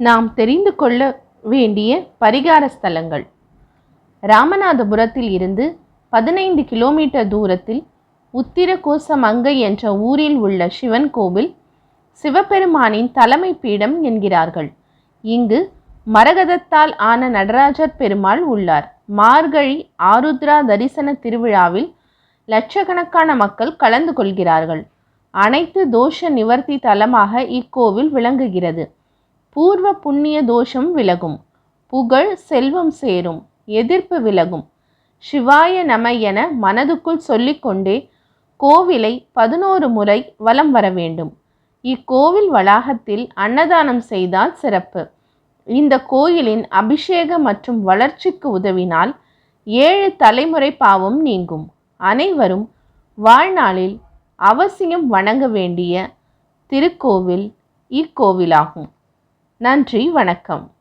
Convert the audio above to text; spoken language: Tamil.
நாம் தெரிந்து கொள்ள வேண்டிய பரிகார ஸ்தலங்கள். ராமநாதபுரத்தில் இருந்து பதினைந்து கிலோமீட்டர் தூரத்தில் உத்திரகோசமங்கை என்ற ஊரில் உள்ள சிவன் கோவில் சிவபெருமானின் தலைமை பீடம் என்கிறார்கள். இங்கு மரகதத்தால் ஆன நடராஜர் பெருமாள் உள்ளார். மார்கழி ஆருத்ரா தரிசன திருவிழாவில் லட்சக்கணக்கான மக்கள் கலந்து கொள்கிறார்கள். அனைத்து தோஷ நிவர்த்தி தலமாக இக்கோவில் விளங்குகிறது. பூர்வ புண்ணிய தோஷம் விலகும். புகழ் செல்வம் சேரும். எதிர்ப்பு விலகும். சிவாய நம என மனதுக்குள் சொல்லிக்கொண்டே கோவிலை பதினோரு முறை வலம் வர வேண்டும். இக்கோவில் வளாகத்தில் அன்னதானம் செய்தால் சிறப்பு. இந்த கோயிலின் அபிஷேக மற்றும் வளர்ச்சிக்கு உதவினால் ஏழு தலைமுறை பாவம் நீங்கும். அனைவரும் வாழ்நாளில் அவசியம் வணங்க வேண்டிய திருக்கோவில் இக்கோவிலாகும். நன்றி வணக்கம்.